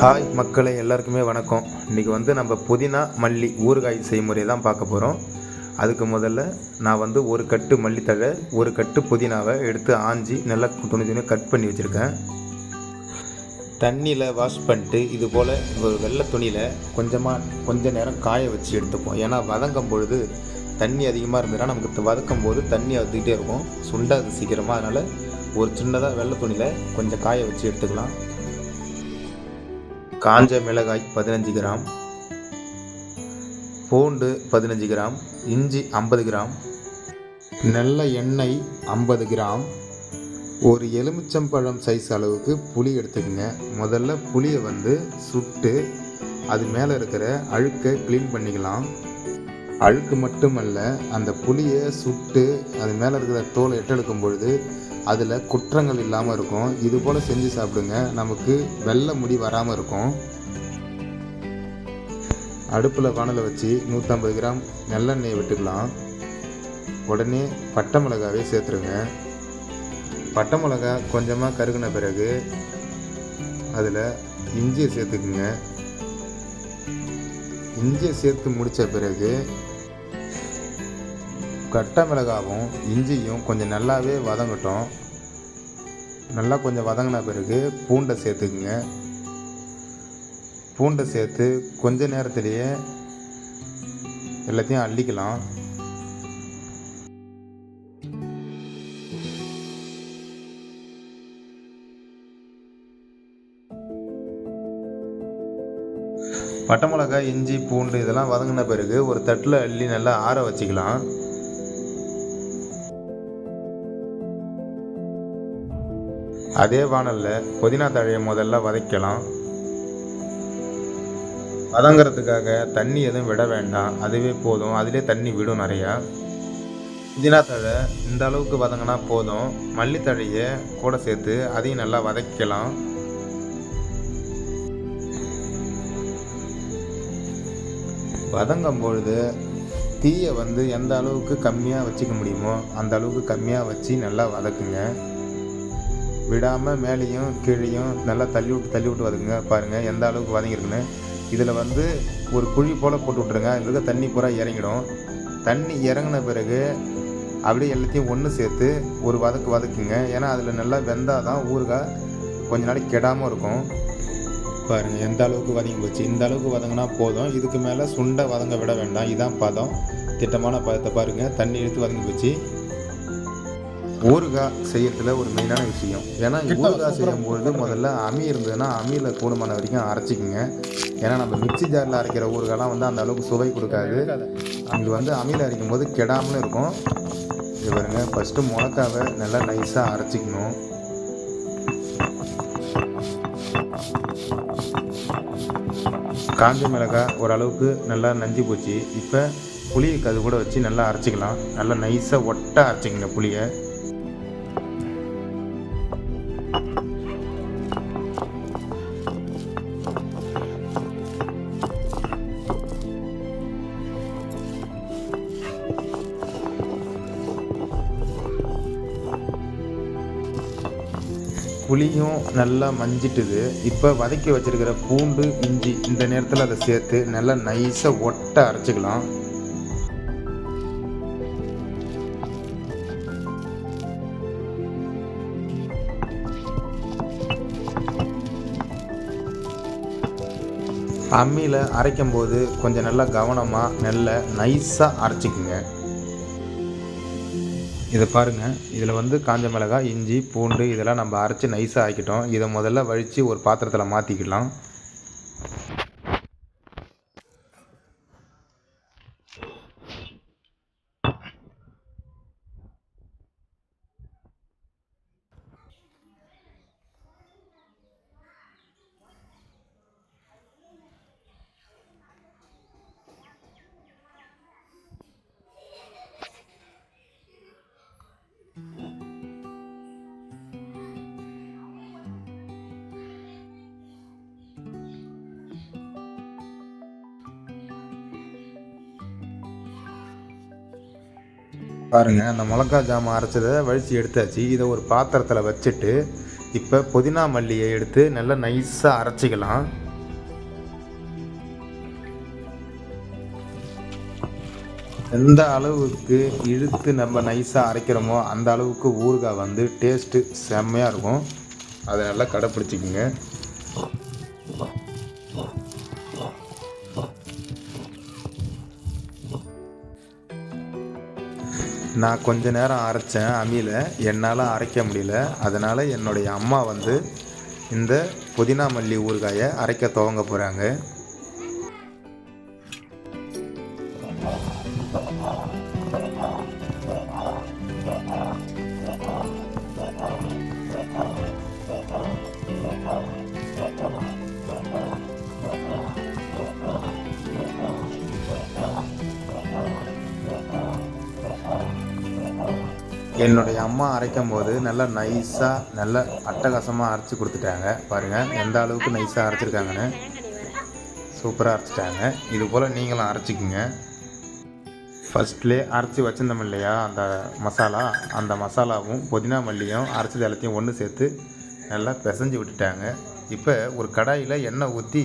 Hi மக்களை எல்லாருக்குமே வணக்கம். இன்றைக்கி வந்து நம்ம புதினா மல்லி ஊறுகாய் செய்முறை தான் பார்க்க போகிறோம் அதுக்கு முதல்ல நான் வந்து ஒரு கட்டு மல்லித்தழை ஒரு கட்டு புதினாவை எடுத்து ஆஞ்சி நல்லா துணி துணி கட் பண்ணி வச்சுருக்கேன். தண்ணியில் வாஷ் பண்ணிட்டு இது போல் ஒரு வெள்ளை துணியில் கொஞ்சமாக கொஞ்ச நேரம் காய வச்சு எடுத்துப்போம். ஏன்னா வதங்கும் பொழுது தண்ணி அதிகமாக இருந்ததுன்னா நமக்கு வதக்கும் போது தண்ணி வந்துக்கிட்டே இருக்கும். சுண்டாது சீக்கிரமாக அதனால் ஒரு சின்னதாக வெள்ளை துணியில் கொஞ்சம் காய வச்சு எடுத்துக்கலாம். காஞ்ச மிளகாய் பதினஞ்சு கிராம் பூண்டு பதினஞ்சு கிராம் இஞ்சி ஐம்பது கிராம் நல்ல எண்ணெய் ஐம்பது கிராம். ஒரு எலுமிச்சம்பழம் சைஸ் அளவுக்கு புளி எடுத்துக்கோங்க. முதல்ல புளியை வந்து சுட்டு அது மேலே இருக்கிற அழுக்கை க்ளீன் பண்ணிக்கலாம். அழுக்கு மட்டுமல்ல அந்த புளியை சுட்டு அது மேலே இருக்கிற தோலை எட்டெடுக்கும் பொழுது அதில் குற்றங்கள் இல்லாமல் இருக்கும். இது போல் செஞ்சு சாப்பிடுங்க. நமக்கு வெள்ளை முடி வராமல் இருக்கும். அடுப்பில் வானலை வச்சு நூற்றம்பது கிராம் நல்லெண்ணெயை விட்டுக்கலாம் உடனே பட்டை மிளகாவே சேர்த்துருங்க. பட்டை மிளகா கொஞ்சமாக கருகின பிறகு அதில் இஞ்சியை சேர்த்துக்குங்க. இஞ்சியை சேர்த்து முடித்த பிறகு கட்டை மிளகாவும் இஞ்சியும் கொஞ்சம் நல்லாவே வதங்கட்டும். நல்லா கொஞ்சம் வதங்கின பிறகு பூண்டை சேர்த்துக்குங்க. பூண்டை சேர்த்து கொஞ்ச நேரத்துலேயே எல்லாத்தையும் அள்ளிக்கலாம். பட்டை மிளகாய் இஞ்சி பூண்டு இதெல்லாம் வதங்கின பிறகு ஒரு தட்டில் அள்ளி நல்லா ஆற வச்சுக்கலாம். அதே வானலில் புதினா தழையை முதல்ல வதக்கலாம். வதங்கிறதுக்காக தண்ணி எதுவும் விட வேண்டாம். அதுவே போதும். அதிலே தண்ணி விடும் நிறையா. புதினா தழை இந்த அளவுக்கு வதங்கினா போதும். மல்லித்தழையை கூட சேர்த்து அதையும் நல்லா வதக்கலாம். வதங்கும் பொழுது தீயை வந்து எந்த அளவுக்கு கம்மியாக வச்சுக்க முடியுமோ அந்த அளவுக்கு கம்மியாக வச்சு நல்லா வதக்குங்க. விடாமல் மேலேயும் கீழேயும் நல்லா தள்ளி விட்டு தள்ளி விட்டு வதக்குங்க பாருங்கள் எந்த அளவுக்கு வதங்கிருக்குன்னு இதில் வந்து ஒரு குழி போல் போட்டு விட்ருங்க அதில் இருக்க தண்ணி பூரா இறங்கிடும். தண்ணி இறங்கின பிறகு அப்படியே எல்லாத்தையும் ஒன்று சேர்த்து ஒரு வதக்கு வதக்குங்க. ஏன்னா அதில் நல்லா வெந்தால் தான் ஊறுகாய் கொஞ்ச நாளைக்கு கெடாமல் இருக்கும். பாருங்கள் எந்த அளவுக்கு வதங்கி போச்சு. இந்த அளவுக்கு வதங்கினா போதும். இதுக்கு மேலே சுண்டை வதங்க விட வேண்டாம். இதுதான் பதம். திட்டமான பதத்தை பாருங்கள் தண்ணி இழுத்து வதங்கி போச்சு. ஊறுகாய் செய்யறதுல ஒரு மெயினான விஷயம். ஏன்னா ஊறுகாய் செய்யும்பொழுது முதல்ல அமி இருந்ததுன்னா அம்மியில் கூடுமான வரைக்கும் அரைச்சிக்கோங்க. ஏன்னா நம்ம மிக்ஸி ஜாரில் அரைக்கிற ஊறுகாய்லாம் வந்து அந்த அளவுக்கு சுவை கொடுக்காது. அங்கே வந்து அம்மியில் அரைக்கும் போது கெடாமலும் இருக்கும். இது பாருங்க ஃபஸ்ட்டு மிளகாவை நல்லா நைஸாக அரைச்சிக்கணும். காஞ்ச மிளகாய் ஓரளவுக்கு நல்லா நஞ்சு போச்சு. இப்போ புளியை அது கூட வச்சு நல்லா அரைச்சிக்கலாம். நல்லா நைஸாக ஒட்ட அரைச்சிக்கங்க புளியை. புளியும் நல்லா மஞ்சிட்டுது. இப்போ வதக்கி வச்சுருக்கிற பூண்டு இஞ்சி இந்த நேரத்தில் அதை சேர்த்து நல்லா நைஸாக ஒட்ட அரைச்சிக்கலாம். அம்மியில் அரைக்கும் போது கொஞ்சம் நல்லா கவனமாக நல்ல நைஸாக அரைச்சிக்குங்க. இதை பாருங்கள் இதில் வந்து காஞ்ச மிளகாய் இஞ்சி பூண்டு இதெல்லாம் நம்ம அரைச்சி நைஸாக ஆக்கிட்டோம். இதை முதல்ல வழித்து ஒரு பாத்திரத்தில் மாற்றிக்கலாம் பாருங்கள் அந்த மிளகா ஜாமான் அரைச்சதை வழித்து எடுத்தாச்சு. இதை ஒரு பாத்திரத்தில் வச்சுட்டு இப்போ புதினா மல்லியை எடுத்து நல்லா நைஸாக அரைச்சிக்கலாம். எந்த அளவுக்கு இழுத்து நம்ம நைஸாக அரைக்கிறோமோ அந்த அளவுக்கு ஊறுகாய் வந்து டேஸ்ட்டு செம்மையாக இருக்கும். அதை நல்லா கடைப்பிடிச்சிக்குங்க. நான் கொஞ்ச நேரம் அரைச்சேன் அம்மியில். என்னால் அரைக்க முடியல. அதனால் என்னுடைய அம்மா வந்து இந்த புதினா மல்லி ஊறுகாயை அரைக்க துவங்க போகிறாங்க என்னுடைய அம்மா அரைக்கும் போது நல்லா நைஸாக நல்ல அட்டகாசமாக அரைச்சி கொடுத்துட்டாங்க. பாருங்கள் எந்த அளவுக்கு நைஸாக அரைச்சிருக்காங்கன்னு. சூப்பராக அரைச்சிட்டாங்க. இது போல் நீங்களும் அரைச்சிக்குங்க. ஃபஸ்ட்லேயே அரைச்சி வச்சிருந்தோம் இல்லையா அந்த மசாலா? அந்த மசாலாவும் புதினா மல்லியும் அரைச்சது எல்லாத்தையும் ஒன்று சேர்த்து நல்லா பிசைஞ்சு விட்டுட்டாங்க. இப்போ ஒரு கடாயில் எண்ணெய் ஊற்றி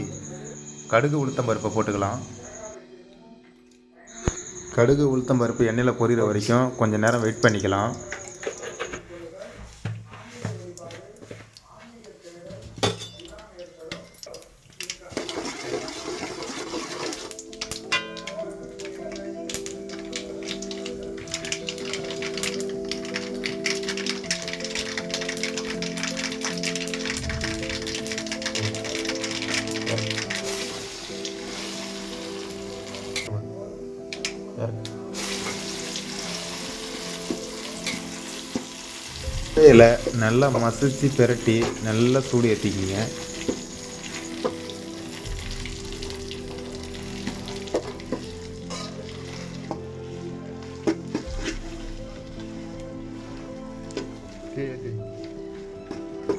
கடுகு உளுத்தம் பருப்பை போட்டுக்கலாம். கடுகு உளுத்தம் பருப்பு எண்ணெயில் பொரியிற வரைக்கும் கொஞ்சம் நேரம் வெயிட் பண்ணிக்கலாம். இதில் நல்லா மசிச்சு பிரட்டி நல்லா சூடு ஏற்றிக்கிங்க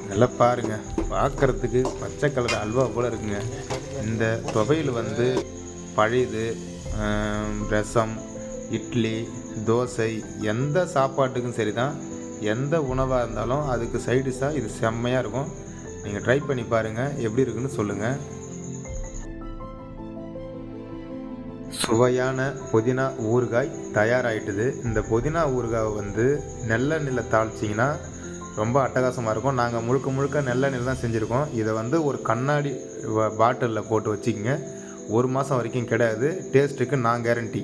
நல்லா பாருங்க. பார்க்கறதுக்கு பச்சை கலர் அல்வா போல் இருக்குங்க. இந்த துவையில் வந்து பழுது ரசம் இட்லி தோசை எந்த சாப்பாட்டுக்கும் சரி தான் எந்த உணவாக இருந்தாலும் அதுக்கு சைடிஷாக இது செம்மையாக இருக்கும். நீங்கள் ட்ரை பண்ணி பாருங்கள் எப்படி இருக்குன்னு சொல்லுங்கள் சுவையான புதினா ஊறுகாய் தயாராகிட்டுது இந்த புதினா ஊறுகாய் வந்து நெல்லெண்ணெயில் தாளிச்சிங்கன்னா ரொம்ப அட்டகாசமாக இருக்கும். நாங்கள் முழுக்க முழுக்க நெல்லெண்ணெயில் தான் செஞ்சுருக்கோம். இதை வந்து ஒரு கண்ணாடி பாட்டிலில் போட்டு வச்சுக்கிங்க. ஒரு மாதம் வரைக்கும் கிடையாது டேஸ்ட்டுக்கு நான் கேரண்டி